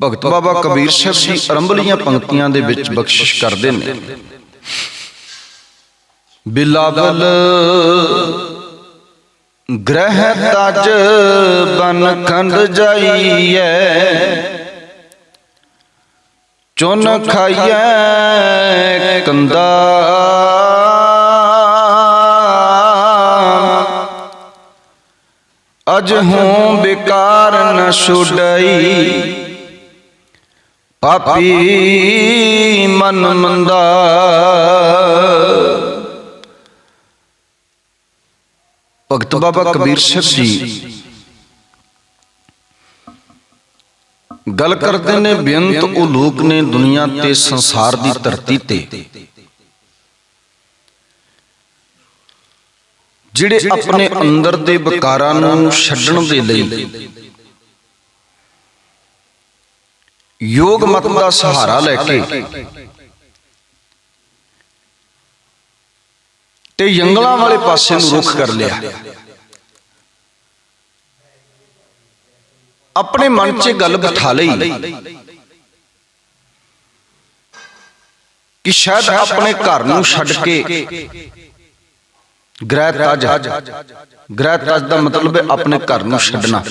ਭਗਤ ਬਾਬਾ ਕਬੀਰ ਸਾਹਿਬ ਜੀ ਅਰੰਭਲੀਆਂ ਪੰਕਤੀਆਂ ਦੇ ਵਿੱਚ ਬਖਸ਼ਿਸ਼ ਕਰਦੇ ਨੇ। ਬਿਲਾਵਲ ਗ੍ਰਹਿ ਤਜ ਬਨ ਖੰਡ ਜਾਈਐ ਚੁਨ ਖਾਈਐ ਕੰਦਾ। ਅਜ ਹੂੰ ਬਿਕਾਰ ਨ ਛੁਡਈ ਪਾਪੀ ਮਨ ਮੰਦਾ। ਭਗਤ ਬਾਬਾ ਕਬੀਰ ਸਿੰਘ ਜੀ ਗੱਲ ਕਰਦੇ ਨੇ, ਬੇਅੰਤ ਉਹ ਲੋਕ ਨੇ ਦੁਨੀਆ ਤੇ ਸੰਸਾਰ ਦੀ ਧਰਤੀ ਤੇ। ਜਿਹੜੇ ਆਪਣੇ ਅੰਦਰ ਦੇ ਵਿਕਾਰਾਂ ਨੂੰ ਛੱਡਣ ਦੇ ਲਈ ਯੋਗ ਮਤ ਦਾ ਸਹਾਰਾ ਲੈ ਕੇ। ਤੇ ਜੰਗਲਾਂ ਵਾਲੇ ਪਾਸੇ ਨੂੰ ਰੁਖ ਕਰ ਲਿਆ। ਆਪਣੇ ਮਨ 'ਚ ਗੱਲ ਬਿਠਾ ਲਈ। ਕਿ ਸ਼ਾਇਦ ਆਪਣੇ ਘਰ ਨੂੰ ਛੱਡ ਕੇ ਗ੍ਰਹਿ ਤਜ ਗ੍ਰਹਿ ਤਜ ਦਾ ਮਤਲਬ ਹੈ ਆਪਣੇ ਘਰ ਨੂੰ ਛੱਡਣਾ।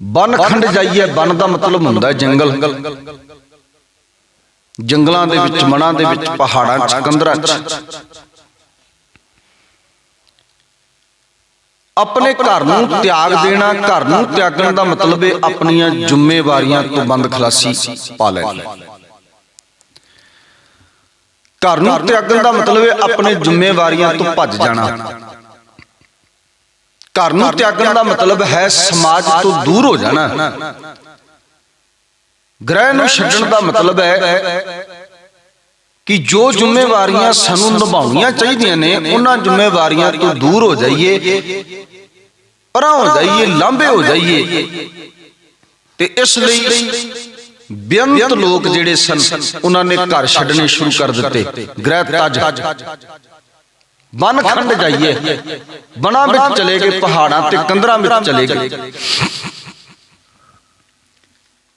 ਬਨ ਖੰਡ ਜਾਈਏ ਬਨ ਦਾ ਮਤਲਬ ਹੁੰਦਾ ਜੰਗਲ। ਜੰਗਲਾਂ। ਦੇ ਵਿੱਚ ਮਣਾ ਦੇ ਵਿੱਚ ਪਹਾੜਾਂ 'ਚ ਕੰਦਰਾਂ 'ਚ ਆਪਣੇ ਘਰ ਨੂੰ ਤਿਆਗ ਦੇਣਾ ਘਰ ਨੂੰ ਤਿਆਗਣ ਦਾ ਮਤਲਬ ਹੈ ਆਪਣੀਆਂ ਜ਼ਿੰਮੇਵਾਰੀਆਂ ਤੋਂ ਬੰਦ ਖਲਾਸੀ ਪਾ ਲੈਣੀ। ਘਰ ਨੂੰ ਤਿਆਗਣ ਦਾ ਮਤਲਬ ਹੈ ਆਪਣੇ ਜ਼ਿੰਮੇਵਾਰੀਆਂ ਤੋਂ ਭੱਜ ਜਾਣਾ। ਘਰ ਨੂੰ ਤਿਆਗਣ ਦਾ ਮਤਲਬ ਹੈ ਸਮਾਜ ਤੋਂ ਦੂਰ ਹੋ ਜਾਣਾ। ਗ੍ਰਹਿ ਨੂੰ ਛੱਡਣ ਦਾ ਮਤਲਬ ਹੈ ਕਿ ਜੋ ਜ਼ਿੰਮੇਵਾਰੀਆਂ ਸਾਨੂੰ ਨਿਭਾਉਣੀਆਂ ਚਾਹੀਦੀਆਂ ਨੇ ਉਹਨਾਂ ਜ਼ਿੰਮੇਵਾਰੀਆਂ ਤੋਂ ਦੂਰ ਹੋ ਜਾਈਏ ਪਰਾਂ ਹੋ ਜਾਈਏ ਲਾਂਭੇ ਹੋ ਜਾਈਏ। ਤੇ ਇਸ ਲਈ ਬੇਅੰਤ ਲੋਕ ਜਿਹੜੇ ਸਨ ਉਹਨਾਂ ਨੇ ਘਰ ਛੱਡਣੇ ਸ਼ੁਰੂ ਕਰ ਦਿੱਤੇ। ਗ੍ਰਹਿ ਤਜ। ਬਨ ਖੰਡ ਜਾਈਏ। ਬਣਾ ਵਿੱਚ ਚਲੇ ਗਏ, ਪਹਾੜਾਂ ਤੇ ਕੰਦਰਾਂ ਵਿੱਚ ਚਲੇ ਗਏ।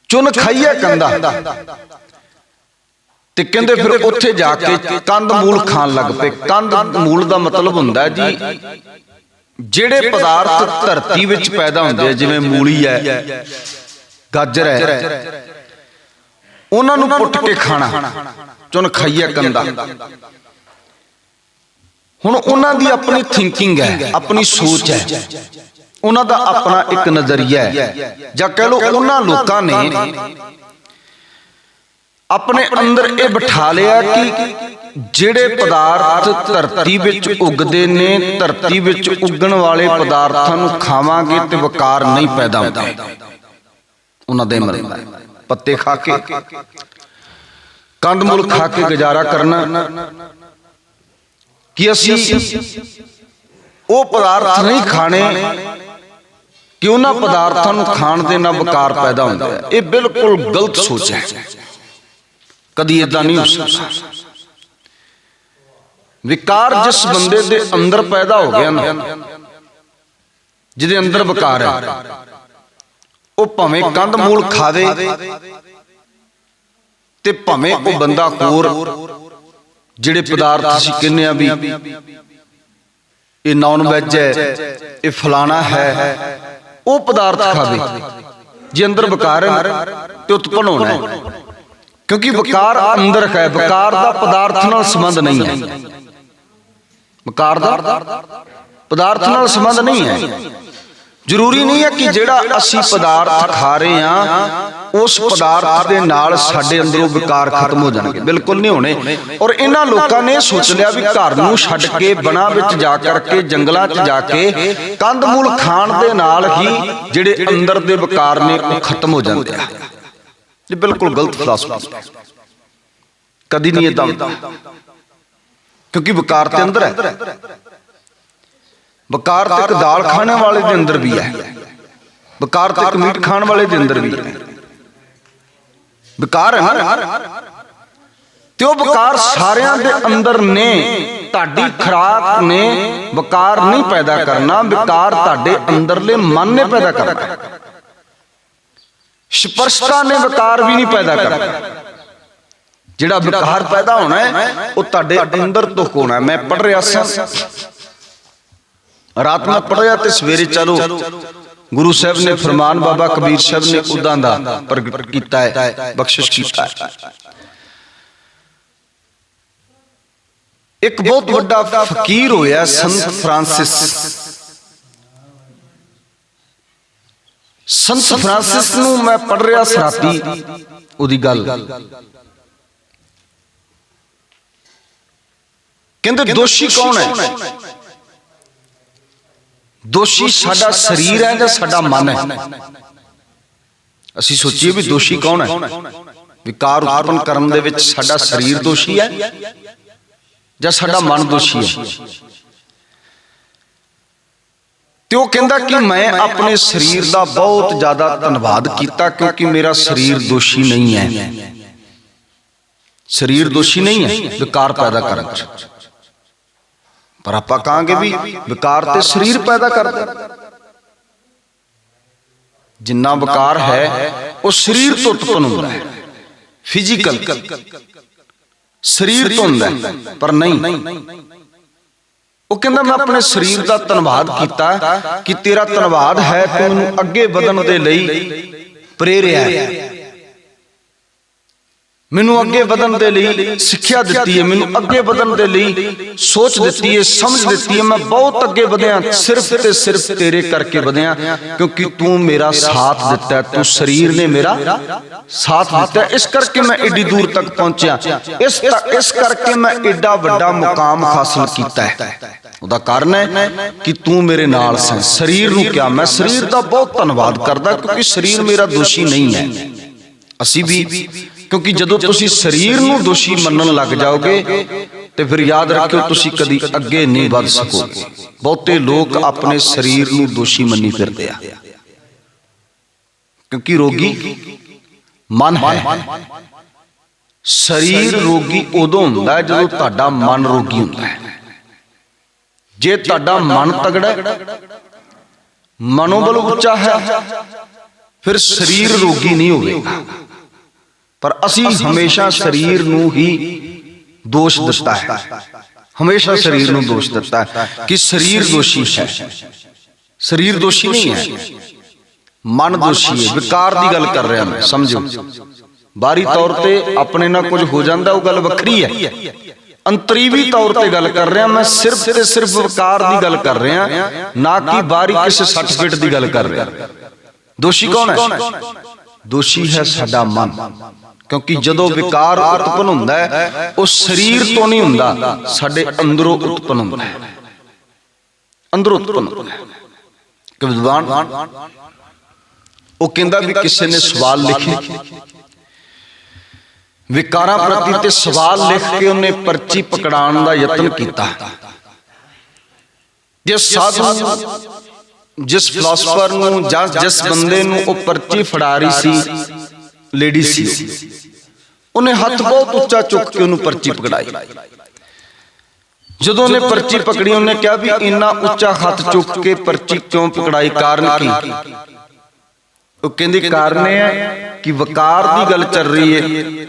ਚੁਨ ਖਾਈਏ ਕੰਦਾ ਤੇ ਕਹਿੰਦੇ ਫਿਰ ਉੱਥੇ ਜਾ ਕੇ ਕੰਦ ਮੂਲ ਖਾਣ ਲੱਗ ਪਏ। ਕੰਦ ਮੂਲ ਦਾ ਮਤਲਬ ਹੁੰਦਾ ਜੀ, ਜਿਹੜੇ ਪਦਾਰਥ ਧਰਤੀ ਵਿੱਚ ਪੈਦਾ ਹੁੰਦੇ ਆ, ਜਿਵੇਂ ਮੂਲੀ ਹੈ, ਗਾਜਰ ਹੈ, ਉਹਨਾਂ ਨੂੰ ਪੁੱਟ ਕੇ ਖਾਣਾ। ਚੁਨ ਖਾਈਏ ਕੰਦਾ ਹੁਣ ਉਹਨਾਂ ਦੀ ਆਪਣੀ ਥਿੰਕਿੰਗ ਹੈ ਆਪਣੀ ਸੋਚ ਹੈ। ਉਹਨਾਂ ਦਾ ਆਪਣਾ ਇੱਕ ਨਜ਼ਰੀਆ ਹੈ। ਜਾਂ ਕਹਿ ਲਓ ਉਹਨਾਂ ਲੋਕਾਂ ਨੇ ਆਪਣੇ ਅੰਦਰ ਇਹ ਬਿਠਾ ਲਿਆ ਕਿ ਜਿਹੜੇ ਪਦਾਰਥ ਧਰਤੀ ਵਿੱਚ ਉੱਗਦੇ ਨੇ ਧਰਤੀ ਵਿੱਚ ਉੱਗਣ ਵਾਲੇ ਪਦਾਰਥਾਂ ਨੂੰ ਖਾਵਾਂਗੇ ਤੇ ਵਕਾਰ ਨਹੀਂ ਪੈਦਾ ਹੁੰਦਾ। ਉਹਨਾਂ ਦੇ ਮਰਦਾ ਪੱਤੇ ਖਾ ਕੇ ਕੰਦਮੂਲ ਖਾ ਕੇ। ਗੁਜ਼ਾਰਾ ਕਰਨਾ। ਕਿ ਅਸੀਂ ਉਹ ਪਦਾਰਥ ਨਹੀਂ ਖਾਣੇ ਕਿ ਉਹਨਾਂ ਪਦਾਰਥਾਂ ਨੂੰ ਖਾਣ ਦੇ ਨਾਲ ਵਿਕਾਰ ਪੈਦਾ ਹੁੰਦਾ ਹੈ। ਇਹ ਬਿਲਕੁਲ ਗਲਤ ਸੋਚ ਹੈ। ਕਦੀ ਇਦਾਂ ਨਹੀਂ ਹੋ ਸਕਦਾ। ਵਿਕਾਰ ਜਿਸ ਬੰਦੇ ਦੇ ਅੰਦਰ ਪੈਦਾ ਹੋ ਗਿਆ ਨਾ ਜਿਹਦੇ ਅੰਦਰ ਵਿਕਾਰ ਹੈ ਉਹ ਭਾਵੇਂ ਕੰਧ ਮੂਲ ਖਾਵੇ ਤੇ ਭਾਵੇਂ ਉਹ ਬੰਦਾ ਹੋਰ ਜਿਹੜੇ ਪਦਾਰਥ ਅਸੀਂ ਕਹਿੰਦੇ ਆ ਵੀ ਇਹ ਨਾਨ ਵੈਜ ਹੈ ਇਹ ਫਲਾਣਾ ਹੈ ਉਹ ਪਦਾਰਥ ਖਾਵੇ। ਜੇ ਅੰਦਰ ਵਿਕਾਰ ਹੈ ਤੇ ਉਤਪਨ ਹੋਣਾ ਹੈ। ਕਿਉਂਕਿ ਵਿਕਾਰ ਅੰਦਰ ਹੈ ਵਿਕਾਰ ਦਾ ਪਦਾਰਥ ਨਾਲ ਸੰਬੰਧ ਨਹੀਂ ਹੈ। ਵਿਕਾਰ ਦਾ ਪਦਾਰਥ ਨਾਲ ਸੰਬੰਧ ਨਹੀਂ ਹੈ। ਜ਼ਰੂਰੀ ਨਹੀਂ ਹੈ ਕਿ ਜਿਹੜਾ ਅਸੀਂ ਪਦਾਰਥ ਖਾ ਰਹੇ ਹਾਂ ਉਸ ਪਦਾਰਥ ਦੇ ਨਾਲ ਸਾਡੇ ਅੰਦਰੋਂ ਵਿਕਾਰ ਖਤਮ ਹੋ ਜਾਣਗੇ। ਬਿਲਕੁਲ ਨਹੀਂ ਹੋਣੇ। ਔਰ ਇਹਨਾਂ ਲੋਕਾਂ ਨੇ ਸੋਚ ਲਿਆ ਵੀ ਘਰ ਨੂੰ ਛੱਡ ਕੇ ਬਣਾ ਵਿੱਚ ਜਾ ਕਰਕੇ ਜੰਗਲਾਂ 'ਚ ਜਾ ਕੇ ਕੰਦ ਮੂਲ ਖਾਣ ਦੇ ਨਾਲ ਹੀ ਜਿਹੜੇ ਅੰਦਰ ਦੇ ਵਿਕਾਰ ਨੇ ਉਹ ਖਤਮ ਹੋ ਜਾਂਦੇ ਆ। ਇਹ ਬਿਲਕੁਲ ਗਲਤ ਫਲਸਫਾ ਕਦੀ ਨਹੀਂ ਇਦਾਂ ਕਿਉਂਕਿ ਵਿਕਾਰ ਤੇ ਅੰਦਰ ਹੈ। ਵਿਕਾਰ ਤੇ ਇੱਕ ਦਾਲ ਖਾਣੇ ਵਾਲੇ ਦੇ ਅੰਦਰ ਵੀ ਹੈ। ਵਿਕਾਰ ਤੇ ਇੱਕ ਮੀਟ ਖਾਣ ਵਾਲੇ ਦੇ ਅੰਦਰ ਵੀ ਹੈ। ਵਿਕਾਰ ਹੈ ਨਾ? ਤੇ ਉਹ ਵਿਕਾਰ ਸਾਰਿਆਂ ਦੇ ਅੰਦਰ ਨੇ। ਤੁਹਾਡੀ ਖਰਾਕ ਨੇ ਵਿਕਾਰ ਨਹੀਂ ਪੈਦਾ ਕਰਨਾ। ਵਿਕਾਰ ਤੁਹਾਡੇ ਅੰਦਰਲੇ ਮਨ ਨੇ ਪੈਦਾ ਕਰਨਾ। ਸਪਰਸ਼ਤਾ ਨੇ ਵਿਕਾਰ ਵੀ ਨਹੀਂ ਪੈਦਾ ਕਰਨਾ। ਜਿਹੜਾ ਵਿਕਾਰ ਪੈਦਾ ਹੋਣਾ ਹੈ ਉਹ ਤੁਹਾਡੇ ਅੰਦਰ ਤੋਂ ਹੋਣਾ। ਮੈਂ ਪੜ ਰਿਹਾ ਸਾਂ। ਰਾਤ ਨੂੰ ਪੜਿਆ ਤੇ ਸਵੇਰੇ ਚਲੋ ਗੁਰੂ ਸਾਹਿਬ ਨੇ ਫਰਮਾਨ ਬਾਬਾ ਕਬੀਰ ਸਾਹਿਬ ਨੇ ਉਦਾਂ ਦਾ ਪ੍ਰਗਟ ਕੀਤਾ ਹੈ ਬਖਸ਼ਿਸ਼ ਕੀਤਾ ਹੈ ਇੱਕ ਬਹੁਤ ਵੱਡਾ ਫਕੀਰ ਹੋਇਆ ਸੰਤ ਫਰਾਂਸਿਸ ਸੰਤ ਫਰਾਂਸਿਸ ਨੂੰ ਮੈਂ ਪੜ ਰਿਹਾ ਸਰਾਤੀ ਉਹਦੀ ਗੱਲ ਕਹਿੰਦੇ ਦੋਸ਼ੀ ਕੌਣ ਹੈ ਦੋਸ਼ੀ ਸਾਡਾ ਸਰੀਰ ਹੈ ਜਾਂ ਸਾਡਾ ਮਨ ਹੈ। ਅਸੀਂ ਸੋਚੀਏ ਵੀ ਦੋਸ਼ੀ ਕੌਣ ਹੈ? ਵਿਕਾਰ ਉਤਪਨ ਕਰਨ ਦੇ ਵਿੱਚ ਸਾਡਾ ਸਰੀਰ ਦੋਸ਼ੀ ਹੈ ਜਾਂ ਸਾਡਾ ਮਨ ਦੋਸ਼ੀ ਹੈ? ਤੇ ਉਹ ਕਹਿੰਦਾ ਕਿ ਮੈਂ ਆਪਣੇ ਸਰੀਰ ਦਾ ਬਹੁਤ ਜ਼ਿਆਦਾ ਧੰਨਵਾਦ ਕੀਤਾ ਕਿਉਂਕਿ ਮੇਰਾ ਸਰੀਰ ਦੋਸ਼ੀ ਨਹੀਂ ਹੈ। ਸਰੀਰ ਦੋਸ਼ੀ ਨਹੀਂ ਹੈ, ਵਿਕਾਰ ਪੈਦਾ ਕਰਨ ਚ ਪਰ ਆਪਾਂ ਕਹਾਂਗੇ ਵੀ ਵਿਕਾਰ ਤੇ ਸਰੀਰ ਪੈਦਾ ਕਰਦਾ ਜਿੰਨਾ ਵਿਕਾਰ ਹੈ, ਉਹ ਸਰੀਰ ਤੋਂ ਉਤਪਨ ਹੁੰਦਾ ਹੈ। ਫਿਜ਼ੀਕਲ ਸਰੀਰ ਤੋਂ ਹੁੰਦਾ ਪਰ ਨਹੀਂ। ਉਹ ਕਹਿੰਦਾ, ਮੈਂ ਆਪਣੇ ਸਰੀਰ ਦਾ ਧੰਨਵਾਦ ਕੀਤਾ ਕਿ ਤੇਰਾ ਧੰਨਵਾਦ ਹੈ ਤੂੰ ਮੈਨੂੰ ਅੱਗੇ ਵਧਣ ਦੇ ਲਈ ਪ੍ਰੇਰਿਆ ਹੈ। ਮੈਨੂੰ ਅੱਗੇ ਵਧਣ ਦੇ ਲਈ ਸਿੱਖਿਆ ਦਿੱਤੀ ਹੈ, ਮੈਨੂੰ ਅੱਗੇ ਵਧਣ ਦੇ ਲਈ ਸੋਚ ਦਿੱਤੀ ਹੈ, ਸਮਝ ਦਿੱਤੀ ਹੈ। ਮੈਂ ਬਹੁਤ ਅੱਗੇ ਵਧਿਆ, ਸਿਰਫ ਤੇ ਸਿਰਫ ਤੇਰੇ ਕਰਕੇ ਵਧਿਆ, ਕਿਉਂਕਿ ਤੂੰ ਮੇਰਾ ਸਾਥ ਦਿੱਤਾ ਤੂੰ ਸਰੀਰ ਨੇ ਮੇਰਾ ਸਾਥ ਦਿੱਤਾ ਇਸ ਕਰਕੇ ਮੈਂ ਏਡੀ ਦੂਰ ਤੱਕ ਪਹੁੰਚਿਆ। ਇਸ ਇਸ ਕਰਕੇ ਮੈਂ ਏਡਾ ਵੱਡਾ ਮੁਕਾਮ ਹਾਸਲ ਕੀਤਾ ਹੈ। ਉਹਦਾ ਕਾਰਨ ਹੈ ਕਿ ਤੂੰ ਮੇਰੇ ਨਾਲ ਸੈਂ। ਸਰੀਰ ਨੂੰ ਕਿਹਾ, ਮੈਂ ਸਰੀਰ ਦਾ ਬਹੁਤ ਧੰਨਵਾਦ ਕਰਦਾ, ਕਿਉਂਕਿ ਸਰੀਰ ਮੇਰਾ ਦੋਸ਼ੀ ਨਹੀਂ ਹੈ। ਅਸੀਂ ਵੀ ਕਿਉਂਕਿ ਜਦੋਂ ਤੁਸੀਂ ਸਰੀਰ ਨੂੰ ਦੋਸ਼ੀ ਮੰਨਣ ਲੱਗ ਜਾਓਗੇ ਤੇ ਫਿਰ ਯਾਦ ਰੱਖਿਓ ਤੁਸੀਂ ਕਦੀ ਅੱਗੇ ਨਹੀਂ ਵੱਧ ਸਕੋਗੇ ਬਹੁਤੇ ਲੋਕ ਆਪਣੇ ਸਰੀਰ ਨੂੰ ਦੋਸ਼ੀ ਮੰਨੀ ਫਿਰਦੇ ਆ। ਕਿਉਂਕਿ ਰੋਗੀ ਮਨ ਹੈ। ਸਰੀਰ ਰੋਗੀ ਉਦੋਂ ਹੁੰਦਾ ਜਦੋਂ ਤੁਹਾਡਾ ਮਨ ਰੋਗੀ ਹੁੰਦਾ ਹੈ। ਜੇ ਤੁਹਾਡਾ ਮਨ ਤਗੜਾ ਹੈ ਮਨੋਬਲ ਉੱਚਾ ਹੈ ਫਿਰ ਸਰੀਰ ਰੋਗੀ ਨਹੀਂ ਹੋਵੇਗਾ। ਪਰ ਅਸੀਂ ਹਮੇਸ਼ਾ ਸਰੀਰ ਨੂੰ ਹੀ ਦੋਸ਼ ਦਿੱਤਾ ਹੈ। ਹਮੇਸ਼ਾ ਸਰੀਰ ਨੂੰ ਦੋਸ਼ ਦਿੱਤਾ ਹੈ ਕਿ ਸਰੀਰ ਦੋਸ਼ੀ ਹੈ। ਸਰੀਰ ਦੋਸ਼ੀ ਨਹੀਂ ਹੈ। ਮਨ ਦੋਸ਼ੀ ਹੈ। ਵਿਕਾਰ ਦੀ ਗੱਲ ਕਰ ਰਿਹਾ ਮੈਂ ਸਮਝੋ। ਬਾਹਰੀ ਤੌਰ ਤੇ ਆਪਣੇ ਨਾਲ ਕੁਝ ਹੋ ਜਾਂਦਾ ਉਹ ਗੱਲ ਵੱਖਰੀ ਹੈ। ਅੰਤਰੀਵੀ ਤੌਰ ਤੇ ਗੱਲ ਕਰ ਰਿਹਾ ਮੈਂ ਸਿਰਫ ਤੇ ਸਿਰਫ ਵਿਕਾਰ ਦੀ ਗੱਲ ਕਰ ਰਿਹਾ ਨਾ ਕਿ ਬਾਹਰੀ ਕਿਸੇ ਸਰਟੀਫਿਕੇਟ ਦੀ ਗੱਲ ਕਰ ਰਿਹਾ। ਦੋਸ਼ੀ ਕੌਣ ਹੈ? ਦੋਸ਼ੀ ਹੈ? ਸਾਡਾ ਮਨ। ਕਿਉਂਕਿ ਜਦੋਂ ਵਿਕਾਰ ਉਤਪਨ ਹੁੰਦਾ ਹੈ ਉਹ ਸਰੀਰ ਤੋਂ ਨਹੀਂ ਹੁੰਦਾ ਸਾਡੇ ਅੰਦਰੋਂ ਉਤਪਨ ਹੁੰਦਾ ਹੈ। ਅੰਦਰੋਂ ਉਤਪਨ ਹੁੰਦਾ ਹੈ। ਕਿ ਵਿਦਵਾਨ ਉਹ ਕਹਿੰਦਾ ਵੀ ਕਿਸੇ ਨੇ ਸਵਾਲ ਲਿਖੇ ਵਿਕਾਰਾਂ ਪ੍ਰਤੀ ਤੇ ਸਵਾਲ ਲਿਖ ਕੇ ਉਹਨੇ ਪਰਚੀ ਪਕੜਾਉਣ ਦਾ ਯਤਨ ਕੀਤਾ। ਜਿਸ ਸਾਧੂ ਜਿਸ ਫਿਲਾਸਫਰ ਨੂੰ ਜਾਂ ਜਿਸ ਬੰਦੇ ਨੂੰ ਉਹ ਪਰਚੀ ਫੜਾ ਰਹੀ ਸੀ ਲੇਡੀ ਸੀ। ਉਹਨੇ ਹੱਥ ਬਹੁਤ ਉੱਚਾ ਚੁੱਕ ਕੇ ਉਹਨੂੰ ਪਰਚੀ ਪਕੜਾਈ। ਜਦੋਂ ਉਹਨੇ ਪਰਚੀ ਪਕੜੀ ਉਹਨੇ ਕਿਹਾ ਵੀ ਇੰਨਾ ਉੱਚਾ ਹੱਥ ਚੁੱਕ ਕੇ ਪਰਚੀ ਕਿਉਂ ਪਕੜਾਈ? ਕਾਰਨ ਕੀ? ਉਹ ਕਹਿੰਦੀ ਕਾਰਨ ਇਹ ਹੈ ਕਿ ਵਕਾਰ ਦੀ ਗੱਲ ਚੱਲ ਰਹੀ ਹੈ।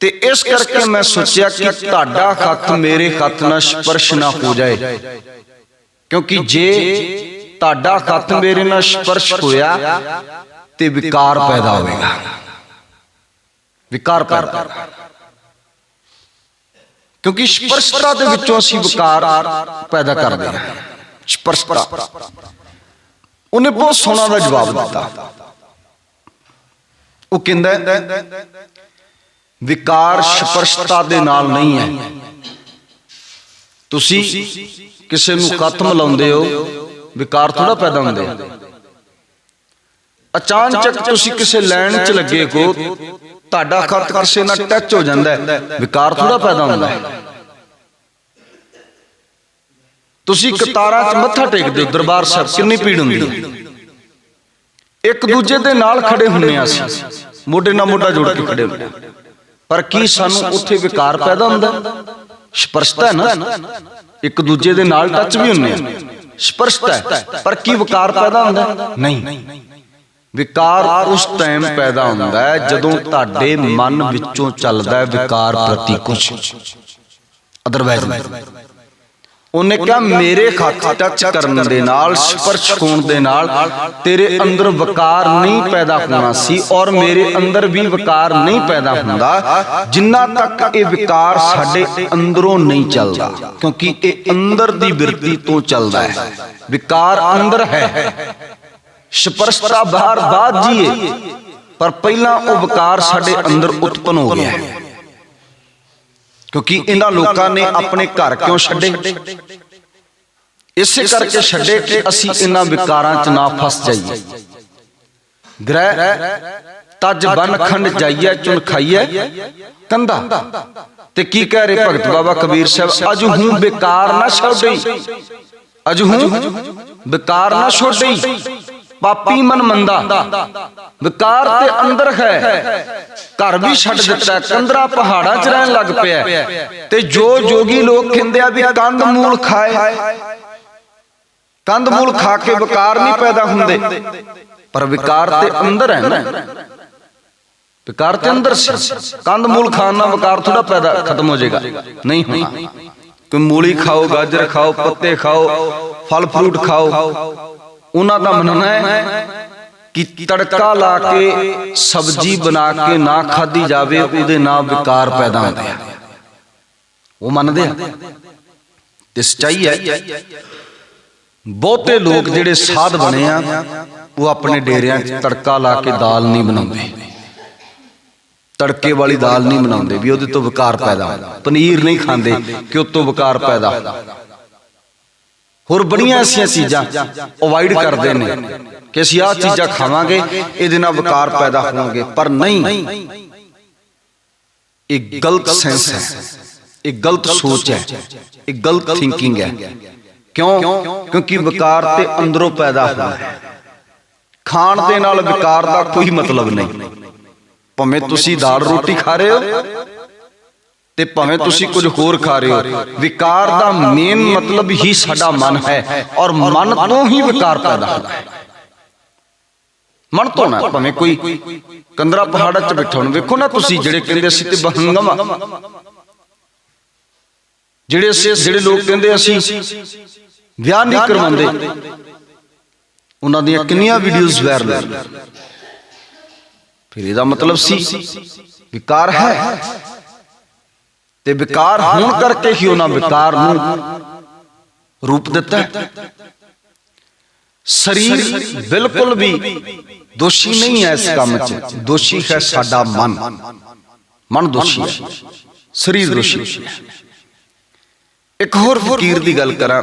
ਤੇ ਇਸ ਕਰਕੇ ਮੈਂ ਸੋਚਿਆ ਕਿ ਤੁਹਾਡਾ ਹੱਥ ਮੇਰੇ ਹੱਥ ਨਾਲ ਸਪਰਸ਼ ਨਾ ਹੋ ਜਾਏ। ਕਿਉਂਕਿ ਜੇ ਤੁਹਾਡਾ ਹੱਥ ਮੇਰੇ ਨਾਲ ਸਪਰਸ਼ ਹੋਇਆ ਤੇ ਵਿਕਾਰ ਪੈਦਾ ਹੋਵੇਗਾ। ਵਿਕਾਰ ਪੈਦਾ ਕਿਉਂਕਿ ਸਪਰਸ਼ਤਾ ਦੇ ਵਿੱਚੋਂ ਅਸੀਂ ਵਿਕਾਰ ਪੈਦਾ ਕਰਦੇ ਹਾਂ। ਸਪਰਸ਼ਤਾ। ਉਹਨੇ ਬਹੁਤ ਸੋਹਣਾ ਦਾ ਜਵਾਬ ਦਿੱਤਾ। ਉਹ ਕਹਿੰਦਾ ਵਿਕਾਰ ਸਪਰਸ਼ਤਾ ਦੇ ਨਾਲ ਨਹੀਂ ਹੈ। ਤੁਸੀਂ ਕਿਸੇ ਨੂੰ ਖਤ ਮਿਲਾਉਂਦੇ ਹੋ ਵਿਕਾਰ ਥੋੜਾ ਪੈਦਾ ਹੁੰਦੇ ਆ ਅਚਾਨਚਕ ਤੁਸੀਂ ਕਿਸੇ ਲਾਈਨ 'ਚ ਲੱਗੇ ਹੋ ਤੁਹਾਡਾ ਖਤ ਕਿਸੇ ਨਾਲ ਟੱਚ ਹੋ ਜਾਂਦਾ ਹੈ। ਵਿਕਾਰ ਥੋੜਾ ਪੈਦਾ ਹੁੰਦਾ ਹੈ। ਤੁਸੀਂ ਕਤਾਰਾਂ 'ਚ ਮੱਥਾ ਟੇਕਦੇ ਹੋ ਦਰਬਾਰ ਸਾਹਿਬ ਕਿੰਨੀ ਭੀੜ ਹੁੰਦੀ ਹੈ? ਇੱਕ ਦੂਜੇ ਦੇ ਨਾਲ ਖੜੇ ਹੁੰਨੇ ਆ ਅਸੀਂ। ਮੋਢੇ ਨਾਲ ਮੋਢਾ ਜੋੜ ਕੇ ਖੜੇ ਹੁੰਦੇ ਪਰ ਕੀ ਸਾਨੂੰ ਉੱਥੇ ਵਿਕਾਰ ਪੈਦਾ ਹੁੰਦਾ ਸਪਰਸ਼ਤਾ ਹੈ? ਨਾ? ਇੱਕ ਦੂਜੇ ਦੇ ਨਾਲ ਟੱਚ ਵੀ ਹੁੰਨੇ ਆ ਸਪਰਸ਼ਤਾ ਹੈ। ਪਰ ਕੀ ਵਿਕਾਰ ਪੈਦਾ ਹੁੰਦਾ ਨਹੀਂ। ਵਿਕਾਰ ਉਸ ਟਾਈਮ ਪੈਦਾ ਹੁੰਦਾ ਹੈ ਜਦੋਂ ਤੁਹਾਡੇ ਮਨ ਵਿੱਚੋਂ ਚੱਲਦਾ ਹੈ ਵਿਕਾਰ ਪ੍ਰਤੀ ਕੁਝ ਅਦਰਵਾਇਜ਼ ਉਹਨੇ ਕਿਹਾ, ਮੇਰੇ ਹੱਥ ਟੱਚ ਕਰਨ ਦੇ ਨਾਲ, ਸਪਰਸ਼ ਹੋਣ ਦੇ ਨਾਲ ਤੇਰੇ ਅੰਦਰ ਵਿਕਾਰ ਨਹੀਂ ਪੈਦਾ ਹੋਣਾ ਸੀ ਔਰ ਮੇਰੇ ਅੰਦਰ ਵੀ ਵਿਕਾਰ ਨਹੀਂ ਪੈਦਾ ਹੁੰਦਾ, ਜਿੰਨਾ ਤੱਕ ਇਹ ਵਿਕਾਰ ਸਾਡੇ ਅੰਦਰੋਂ ਨਹੀਂ ਚੱਲਦਾ, ਕਿਉਂਕਿ ਇਹ ਅੰਦਰ ਦੀ ਬਿਰਤੀ ਤੋਂ ਚੱਲਦਾ ਹੈ। ਵਿਕਾਰ ਅੰਦਰ ਹੈ। ਸਪਰਸ਼ਤਾ ਬਾਹਰ ਬਾਅਦ ਜੀਏ। ਪਰ ਪਹਿਲਾਂ ਉਹ ਵਿਕਾਰ ਸਾਡੇ ਅੰਦਰ ਉਤਪਨ ਹੋ ਗਿਆ। ਕਿਉਂਕਿ ਇਹਨਾਂ ਲੋਕਾਂ ਨੇ ਆਪਣੇ ਘਰ ਕਿਉਂ ਛੱਡੇ? ਇਸੇ ਕਰਕੇ ਛੱਡੇ ਕਿ ਅਸੀਂ ਇਹਨਾਂ ਵਿਕਾਰਾਂ 'ਚ ਨਾ ਫਸ ਜਾਈਏ। ਗ੍ਰਹਿ, ਤਜ ਬਨ ਖੰਡ ਜਾਈਏ, ਚੁਣ ਖਾਈਏ ਕੰਦਾ ਤੇ ਕੀ ਕਹਿ ਰਹੇ ਭਗਤ ਬਾਬਾ ਕਬੀਰ ਸਾਹਿਬ? ਅਜ ਹੂੰ ਬੇਕਾਰ ਨਾ ਛੋੜਈ ਅਜ ਹੂੰ ਬੇਕਾਰ ਨਾ ਛੋੜਈ ਪਾਪੀ ਮਨ ਮੰਦਾ। ਵਿਕਾਰ ਤੇ ਅੰਦਰ ਹੈ। ਘਰ ਵੀ ਛੱਡ ਦਿੱਤਾ ਕੰਦਰਾ ਪਹਾੜਾਂ 'ਚ ਰਹਿਣ ਲੱਗ ਪਿਆ। ਤੇ ਜੋ ਜੋਗੀ ਲੋਕ ਕਹਿੰਦੇ ਆ ਵੀ ਕੰਦ ਮੂਲ ਖਾਏ ਕੰਦ ਮੂਲ ਖਾ ਕੇ ਵਿਕਾਰ ਨਹੀਂ ਪੈਦਾ ਹੁੰਦੇ। ਪਰ ਵਿਕਾਰ ਤੇ ਅੰਦਰ ਹੈ ਨਾ। ਵਿਕਾਰ ਤੇ ਅੰਦਰ ਕੰਦ ਮੂਲ ਖਾਣ ਨਾਲ ਵਿਕਾਰ ਥੋੜਾ ਪੈਦਾ ਖਤਮ ਹੋ ਜਾਏਗਾ। ਨਹੀਂ ਹੋਣਾ ਕੋਈ ਮੂਲੀ ਖਾਓ, ਗਾਜਰ ਖਾਓ, ਪੱਤੇ ਖਾਓ, ਫਲ ਫਰੂਟ ਖਾਓ। ਉਹਨਾਂ ਦਾ ਮੰਨਣਾ ਹੈ ਕਿ ਤੜਕਾ ਲਾ ਕੇ ਸਬਜੀ ਬਣਾ ਕੇ ਨਾ ਖਾਧੀ ਜਾਵੇ, ਉਹਦੇ ਨਾਲ ਵਿਕਾਰ ਪੈਦਾ ਹੁੰਦੇ ਆ। ਉਹ ਮੰਨਦੇ ਆ। ਤੇ ਸਚਾਈ ਹੈ, ਬਹੁਤੇ ਲੋਕ ਜਿਹੜੇ ਸਾਧ ਬਣੇ ਆ, ਉਹ ਆਪਣੇ ਡੇਰਿਆਂ 'ਚ ਤੜਕਾ ਲਾ ਕੇ ਦਾਲ ਨਹੀਂ ਬਣਾਉਂਦੇ। ਤੜਕੇ ਵਾਲੀ ਦਾਲ ਨਹੀਂ ਬਣਾਉਂਦੇ ਵੀ ਉਹਦੇ ਤੋਂ ਵਿਕਾਰ ਪੈਦਾ ਹੁੰਦਾ। ਪਨੀਰ ਨਹੀਂ ਖਾਂਦੇ ਕਿ ਉਹ ਤੋਂ ਵਿਕਾਰ ਪੈਦਾ ਹੁੰਦਾ। ਹੋਰ ਬੜੀਆਂ ਐਸੀਆਂ ਚੀਜ਼ਾਂ ਅਵੋਇਡ ਕਰਦੇ ਨੇ ਕਿ ਅਸੀਂ ਆਹ ਚੀਜ਼ਾਂ ਖਾਵਾਂਗੇ ਇਹਦੇ ਨਾਲ ਵਿਕਾਰ ਪੈਦਾ ਹੋਣਗੇ। ਪਰ ਨਹੀਂ ਇਹ ਗਲਤ ਸੈਂਸ ਹੈ। ਇਹ ਗਲਤ ਸੋਚ ਹੈ। ਇਹ ਗਲਤ ਥਿੰਕਿੰਗ ਹੈ। ਕਿਉਂ? ਕਿਉਂਕਿ ਵਿਕਾਰ ਤੇ ਅੰਦਰੋਂ ਪੈਦਾ ਹੁੰਦਾ ਹੈ ਖਾਣ ਦੇ ਨਾਲ ਵਿਕਾਰ ਦਾ ਕੋਈ ਮਤਲਬ ਨਹੀਂ। ਭਾਵੇਂ ਤੁਸੀਂ ਦਾਲ ਰੋਟੀ ਖਾ ਰਹੇ ਹੋ। ਤੇ ਭਾਵੇਂ ਤੁਸੀਂ ਕੁਝ ਹੋਰ ਖਾ ਰਹੇ ਹੋ। ਵਿਕਾਰ ਦਾ ਮੇਨ ਮਤਲਬ ਹੀ ਸਾਡਾ ਮਨ ਹੈ ਔਰ ਮਨ ਤੋਂ ਹੀ ਵਿਕਾਰ ਪੈਦਾ ਹੁੰਦਾ ਹੈ। ਮਨ ਤੋਂ ਨਾ ਭਾਵੇਂ ਕੋਈ ਕੰਦਰਾ ਪਹਾੜਾਂ 'ਚ ਬੈਠਾ ਹੋਣ। ਵੇਖੋ ਨਾ ਤੁਸੀਂ ਜਿਹੜੇ ਕਹਿੰਦੇ ਅਸੀਂ ਤੇ ਬਹੰਗਮ ਜਿਹੜੇ ਜਿਹੜੇ ਲੋਕ ਕਹਿੰਦੇ ਅਸੀਂ ਵਿਆਹ ਨਹੀਂ ਕਰਵਾਉਂਦੇ। ਉਹਨਾਂ ਦੀਆਂ ਕਿੰਨੀਆਂ ਵੀਡੀਓਜ਼ ਵਾਇਰਲ ਫਿਰ ਇਹਦਾ ਮਤਲਬ ਸੀ ਵਿਕਾਰ ਹੈ। ਤੇ ਵਿਕਾਰ ਹੋਣ ਕਰਕੇ ਹੀ ਉਹਨਾਂ ਵਿਕਾਰ ਨੂੰ ਰੂਪ ਦਿੱਤਾ ਸਰੀਰ ਬਿਲਕੁਲ ਵੀ ਦੋਸ਼ੀ ਨਹੀਂ ਹੈ ਇਸ ਕੰਮ 'ਚ। ਦੋਸ਼ੀ ਹੈ ਸਾਡਾ ਮਨ। ਮਨ। ਦੋਸ਼ੀ ਹੈ। ਸਰੀਰ ਦੋਸ਼ੀ ਹੈ। ਇੱਕ ਹੋਰ ਫਕੀਰ ਦੀ ਗੱਲ ਕਰਾਂ।